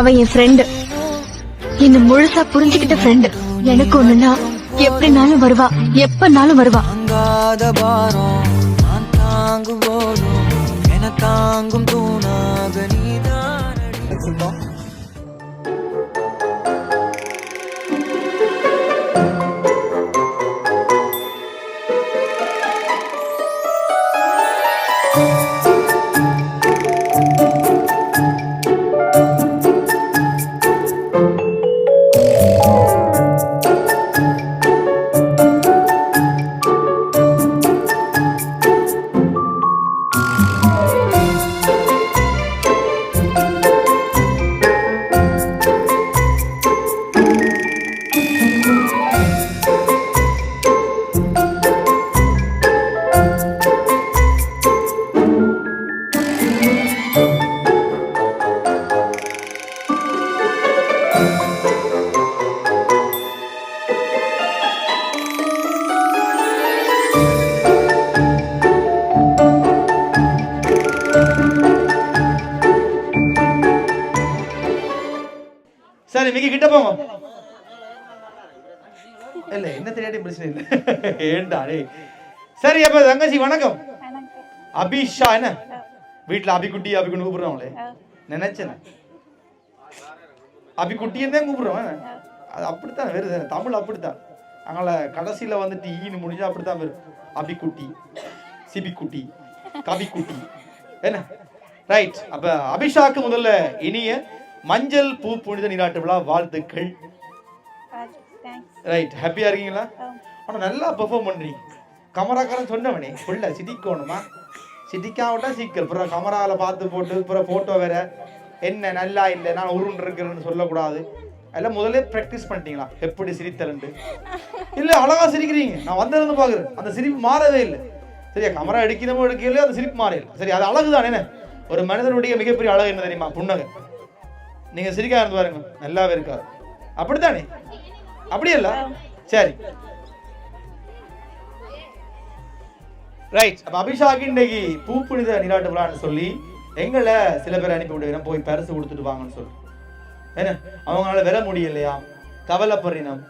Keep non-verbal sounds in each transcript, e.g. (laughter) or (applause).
அவ என் ஃப்ரெண்டு என்ன முழுசா புரிஞ்சுக்கிட்ட ஃப்ரெண்டு எனக்கு ஒண்ணுன்னா எப்படினாலும் வருவா. எப்பனாலும் வருவா. தாங்காத பாரம் நான் தாங்கும் போதும் என தாங்கும் தூணாக சரி மிக கிட்ட போங்க இல்ல என்ன தெரியாட்டி பிரச்சனை இல்ல. ஏண்டா டேய். சரி அப்ப தங்கச்சி வணக்கம். அபிஷா என்ன? வீட்டுல அபிக்குட்டி அபிக்குன்னு கூப்பிடுறோம்லே நினைச்சேன். அபிக்குட்டின்னு தான் கூப்பிடுறோம்? அது அப்படித்தான் வருது தமிழ் அப்படித்தான். அங்கே கடைசியில வந்துட்டு ஈன்னு முடிஞ்சா அப்படித்தான் வரும். அபிக்குட்டி சிபிக்குட்டி கபிக்குட்டி. என்ன? ரைட் அப்ப அபிஷாக்கு முதல்ல இனிய மஞ்சள் பூ புனித நீராட்டு விழா வாழ்த்துக்கள். ரைட் ஹாப்பியா இருக்கீங்களா? ஆனா நல்லா பெர்ஃபார்ம் பண்றீங்க. கமராக்காரன் சொன்னவனே புள்ள சிரிக்கணுமா? சிரிக்காவிட்டா சீக்கிரம் அப்புறம் கமரால பார்த்து போட்டு அப்புறம் போட்டோ வேற. என்ன நல்லா இல்லை நான் உருண்டு இருக்கிறேன்னு சொல்லக்கூடாது. எல்லாம் முதல்ல ப்ராக்டிஸ் பண்ணிட்டீங்களா? எப்படி சிரித்தலண்டு? இல்ல அழகா சிரிக்கிறீங்க. நான் வந்திருந்து பாக்குறேன். அந்த சிரிப்பு மாறவே இல்லை. சரியா கமரா எடுக்கணுமோ எடுக்கலையோ அந்த சிரிப்பு மாறல சரி அது அழகு தானே ஒரு மனிதனுடைய மிகப்பெரிய அழகு என்ன தெரியுமா? புன்னகை. நீங்க சிரிக்கா இருந்து பாருங்க. நல்லாவே இருக்காது அப்படித்தானே? அப்படி இல்ல சரி. ரைட் அப்ப அபிஷாக் இன்னைக்கு பூ புனித நீராட்டு விழான்னு சொல்லி எங்களை சில பேர் அனுப்பி விடுவேன் போய் பரிசு கொடுத்துட்டு வாங்கன்னு சொல்லி. என்ன? அவங்களால வர முடியலையா? கவலைப்படுறினம்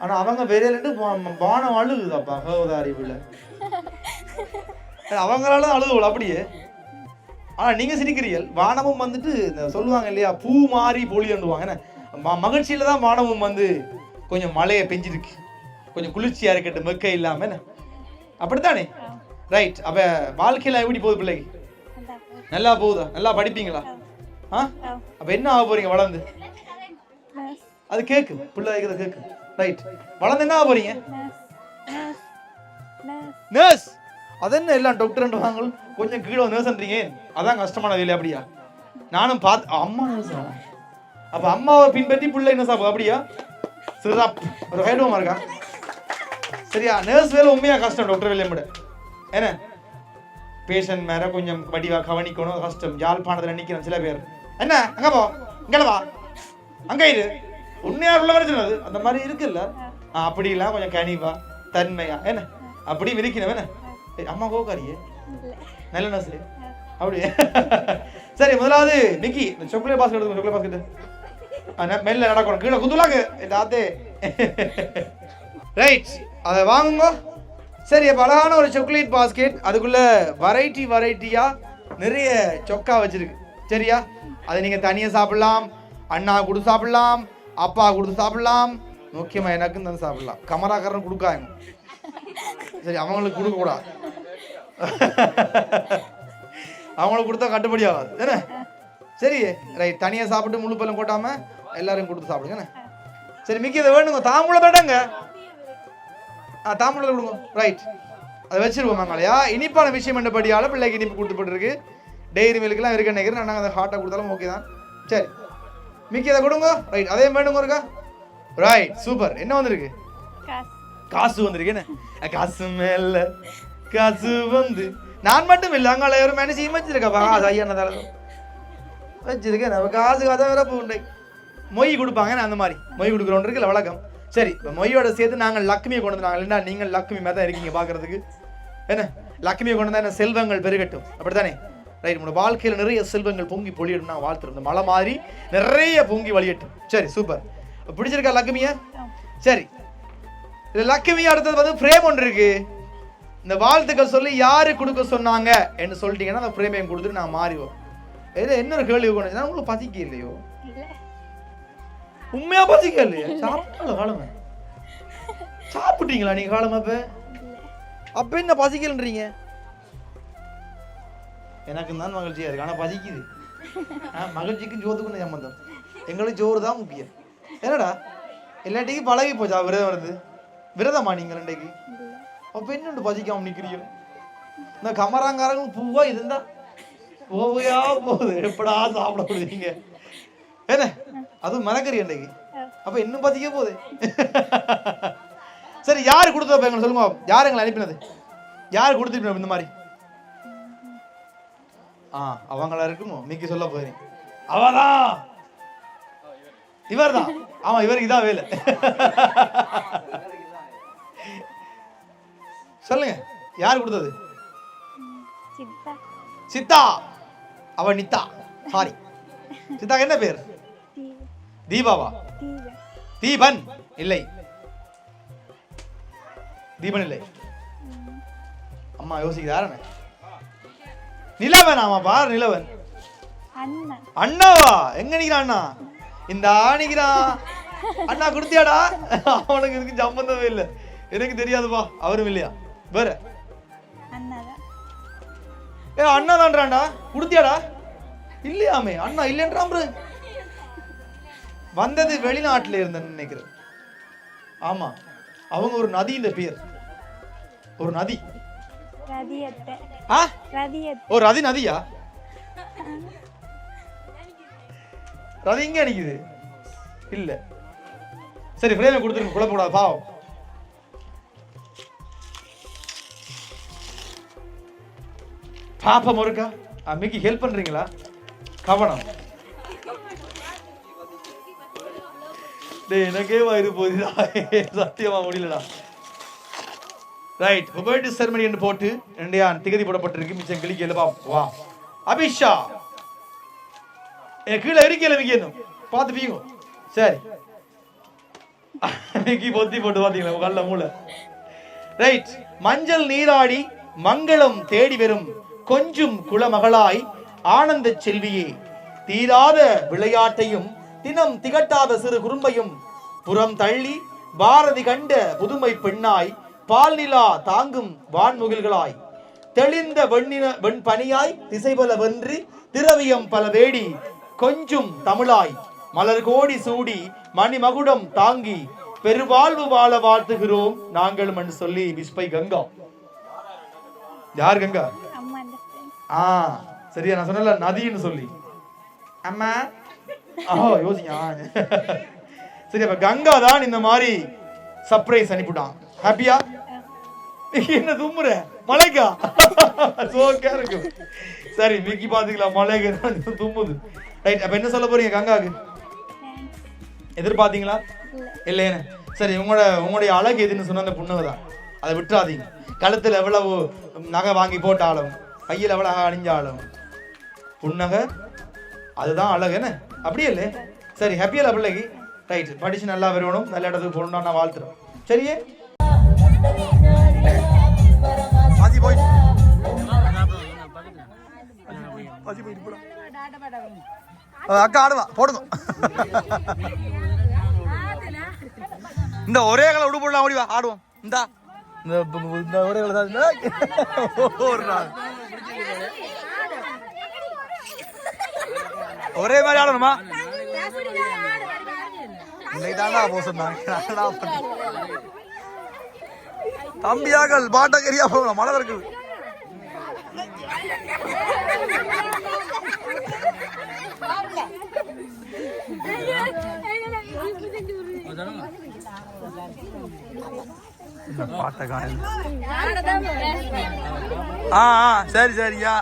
ஆனா அவங்க விரலண்டு பானம் அழுகுதாப்பா சகோதாரி பிள்ளை (laughs) அவங்களால தான் அழுகுவோம் அப்படியே. ஆனால் நீங்கள் சிரிக்கிறீர்கள். வானமும் வந்துட்டு இந்த சொல்லுவாங்க இல்லையா பூ மாறி பொழியண்டுவாங்க என்ன? மகிழ்ச்சியில் தான் வானமும் வந்து கொஞ்சம் மழையை பெஞ்சிருக்கு. கொஞ்சம் குளிர்ச்சியாக இருக்கட்டும் மெக்க இல்லாமல் என்ன? அப்படித்தானே? ரைட் அப்போ வாழ்க்கையில எப்படி போகுது பிள்ளைக்கு? நல்லா போகுதா? நல்லா படிப்பீங்களா? ஆ? அப்போ என்ன ஆக போறீங்க வளர்ந்து? அது கேக்கு. பிள்ளை கேட்கு கேக்கு. ரைட் வளர்ந்து என்ன ஆக போறீங்க? நர்ஸ் அது என்ன எல்லாம் டாக்டர் வாங்க கொஞ்சம் கீழே நர்ஸ்ன்றீங்க அதான் கஷ்டமான வேலை அப்படியா? நானும் பார்த்து அம்மா நர்ஸ் அப்ப அம்மாவை பின்பற்றி பிள்ளை என்ன சாப்பிடும் அப்படியா? சிறப் ஒரு ஹைடுவமா இருக்கா? சரியா நர்ஸ் வேலை உண்மையா கஷ்டம் டாக்டர் வேலையை விட. என்ன? பேஷண்ட் மேல கொஞ்சம் வடிவா கவனிக்கணும் கஷ்டம். யாழ்ப்பாணத்துல நிக்கிறோம் சில பேர். என்ன? அங்க போ. இங்கே வா. அங்க இரு. உண்மையா உள்ள பிரச்சனை அந்த மாதிரி இருக்குல்ல? அப்படி அப்படிலாம் கொஞ்சம் கனிவா தன்மையா. என்ன? அப்படி விரிக்கணும் என்ன? அம்மா கோக்காரியே நல்ல நர்ஸ் அப்படியே? (laughs) சரி முதலாவது மிக்கி இந்த சாக்லேட் பாஸ்கெட் எடுத்து சாக்லேட் பாஸ்கெட் மெல்ல நடக்கணும். கீழே குந்துலாங்க தாத்தே. ரைட் அதை வாங்குங்க. சரி அப்ப அழகான ஒரு சாக்லேட் பாஸ்கெட் அதுக்குள்ள வெரைட்டி வெரைட்டியா நிறைய சொக்கா வச்சிருக்கு. சரியா? அதை நீங்க தனியா சாப்பிடலாம். அண்ணா கொடுத்து சாப்பிடலாம். அப்பா கொடுத்து சாப்பிடலாம். முக்கியமா எனக்கும் தான் சாப்பிடலாம். கமராக்காரன் கொடுக்காங்க. சரி அவங்களுக்கு கொடுக்க கூடாது அவங்களுக்கு கொடுத்தா கட்டுப்படி ஆகாது. என்ன? சரி ரைட் தனியா சாப்பிட்டு முழு பழம் கொட்டாம எல்லாரும் கொடுத்து சாப்பிடுங்க என்ன? சரி மிக்கி இதை வேணுங்க. தாம்பூலம் வேண்டாங்க ஆ தாம்பூலம் கொடுங்க. ரைட் அதை வச்சிருவோம் மங்களையா இனிப்பான விஷயம் என்னபடியால பிள்ளைக்கு இனிப்பு கொடுத்துப்பட்டிருக்கு டெய்ரி மில்க்லாம் இருக்கு நினைக்கிறேன். நாங்கள் அதை ஹாட்டாக கொடுத்தாலும் ஓகே தான். சரி. மிக்கி அதை கொடுங்க. ரைட் அதே வேணுங்க இருக்கா? ரைட் சூப்பர் என்ன வந்திருக்கு? காசு வந்திருக்கு என்ன? காசு மேல. காசு வந்து. நான் மட்டும் இல்லை அங்கே ஒரு மனுஷன் வச்சிருக்கா. காசு (laughs) ஐயா வச்சிருக்கேன். நம்ம காசு கதை வேற பூண்டை. மொய் கொடுப்பாங்க நான் அந்த மாதிரி. மொய் கொடுக்குறோன்னு இருக்குல்ல வழக்கம். சரி இப்போ மொய்யோட சேர்த்து நாங்கள் லக்ஷ்மியை கொண்டு வந்தாங்க. இல்லைன்னா நீங்கள் லக்ஷ்மி மாதிரி தான் இருக்கீங்க பார்க்கறதுக்கு என்ன? லக்ஷ்மியை கொண்டு வந்தா என்ன? செல்வங்கள் பெருகட்டும். அப்படித்தானே? ரைட் உங்களோட வாழ்க்கையில் நிறைய செல்வங்கள் பொங்கி பொழியட்டும். நான் வாழ்த்துறேன் இந்த மலை மாதிரி நிறைய பொங்கி வழியட்டும். சரி சூப்பர் பிடிச்சிருக்கா லக்குமிய சரி. இது லக்குமி அடுத்தது வந்து ஃப்ரேம் ஒன்று இருக்கு. இந்த வாழ்த்துக்கள் சொல்லி யாரு கொடுக்க சொன்னாங்க என்று சொல்லிட்டீங்கன்னா அந்த ஃப்ரேமையும் கொடுத்துட்டு நான் மாறிவோம் இது இன்னொரு கேள்வி கொண்டு உங்களுக்கு பசிக்க இல்லையோ உண்மையா பசிக்க இல்லையா சாப்பிட்டால காலமே. சாப்பிட்டீங்களா நீங்க காலமா அப்ப? அப்ப என்ன பசிக்கலன்றீங்க? எனக்கு தான் மகிழ்ச்சியா இருக்கு. ஆனா பசிக்குது. மகிழ்ச்சிக்கும் ஜோத்துக்கும் சம்பந்தம். எங்களுக்கு ஜோறு தான் முக்கியம். என்னடா? எல்லாட்டிக்கும் பழகி போச்சா? விரதம் வருது விரதமா நீங்கள் இன்றைக்கு அப்ப என்னண்டு பசிக்காம நிக்கிறீங்க இந்த கமராங்காரங்க பூவா இருந்தா போவையா போகுது. எப்படா சாப்பிட முடியுங்க என்ன அதுவும் மனக்கறி அன்றைக்கு அப்ப இன்னும் பசிக்க போகுது. சரி யாரு கொடுத்தது எங்களை சொல்லுங்க யார் எங்களை அனுப்பினது? யார் கொடுத்துருப்பீங்க இந்த மாதிரி? ஆ அவங்களா இருக்குமோ? நீக்கி சொல்ல போறீங்க அவதான் இவர்தான். ஆமா இவருக்கு இதான் வேலை. சொல்லுங்க யார் கொடுத்தது? சித்தா. சித்தா. அவ நித்தா. சாரி சித்தாக்கு என்ன பேர்? தீபாவா? தீபன். இல்லை. தீபன் இல்லை. அம்மா யோசிக்கிறாரு நிலவன் ஆமா பாரு நிலவன். அண்ணாவா? எங்க நிக்கிறான் அண்ணா? இந்த ஆணிக்கிறான் அண்ணா கொடுத்தியாடா? அவனுக்கு இதுக்கு சம்பந்தமே இல்லை. எனக்கு தெரியாதுப்பா அவரும் இல்லையா? வேற. ஏ அண்ணா தான்றான்டா கொடுத்தியாடா இல்லையாமே அண்ணா இல்லைன்றான். வந்தது வெளிநாட்டுல இருந்தேன்னு நினைக்கிறேன். ஆமா அவங்க ஒரு நதி இந்த பேர். ஒரு நதி. ஒரு ரதி நதியா? ரதி இங்க அடிக்குது. இல்ல. சரி ஃப்ரேமை கொடுத்துருங்க குழப்பக்கூடாது பாவம். பாப்பம் இருக்கா அம்மிக்கு ஹெல்ப் பண்றீங்களா? கவனம். டேய் எனக்கே வயிறு போகுதுடா. சத்தியமா முடியலடா. ரைட் ஹுபர்ட் செர்மனி என்று போட்டு ரெண்டையா திகதி போடப்பட்டிருக்கு. மிச்சம் கிளிக்கு எழுப்பா வா. அபிஷா. என் கீழே இருக்கல மிக்கணும் பார்த்து பீங்க. சரி. மிக்கி பொத்தி போட்டு பாத்தீங்களா கல்ல மூளை. ரைட் மஞ்சள் நீராடி மங்களம் தேடி வரும் கொஞ்சும் குலமகளாய் ஆனந்த செல்வியே தீராத விளையாட்டையும் தினம் திகட்டாத சிறு குறும்பையும் புறம் தள்ளி பாரதி கண்ட புதுமை பெண்ணாய் பால்நிலா தாங்கும் வான்முகில்களாய் தெளிந்த வெண்ணின வெண்பனியாய் திசைபல வென்று திரவியம் பல வேடி கொஞ்சும் தமிழாய் மலர் கோடி சூடி மணிமகுடம் தாங்கி பெருவாழ்வு வாழ வாழ்த்துகிறோம் நாங்களும் என்று சொல்லி விஸ்பை கங்கா. யார் கங்கா? ஆ சரியா நான் சொன்னல நதின்னு சொல்லி. அம்மா? ஆஹோ யோசிங்க சரி அப்ப கங்கா தான் இந்த மாதிரி சர்ப்ரைஸ் அனுப்பிட்டான் ஹாப்பியா என்ன தும்முற மலைக்கா? சோக்கா இருக்கு. சரி மிக்கி பாத்துக்கலாம் மலைக்கு தும்முது ரைட் அப்ப என்ன சொல்ல போறீங்க கங்காக்கு எதிர்பார்த்தீங்களா? இல்லையே இல்லைன்னு சரி உங்களோட உங்களுடைய அழகு எதுன்னு சொன்ன அந்த புண்ணு தான். அதை விட்டுறாதீங்க. கழுத்துல எவ்வளவு நகை வாங்கி போட்டாலும் கையில் எவ்வளவு அணிஞ்சாலும். புன்னகை அதுதான் அழகு என்ன? அப்படியே இல்லை. சரி ஹாப்பியா பிள்ளைக்கு? ரைட் படிச்சு நல்லா வரணும் நல்ல இடத்துக்கு போகணும் நான் வாழ்த்துறேன் சரியே? பாதி போய். பாதி போயிட்டு அக்கா ஆடுவா போடுங்க. இந்த ஒரே கலை உடுப்புடலாம் ஓடி வா ஆடுவோம். இந்தா. இந்த ஒரே கலை தான் ஒரு நாள். ஒரே மாதிரி ஆடணுமா? இன்னைக்கு தாண்டா போ சொன்னாங்க. தம்பியாக்கள் பாட்டக்கரியா போகலாம் மழை இருக்குது பார்த்த காணல ஆ ஆ சரி சரியா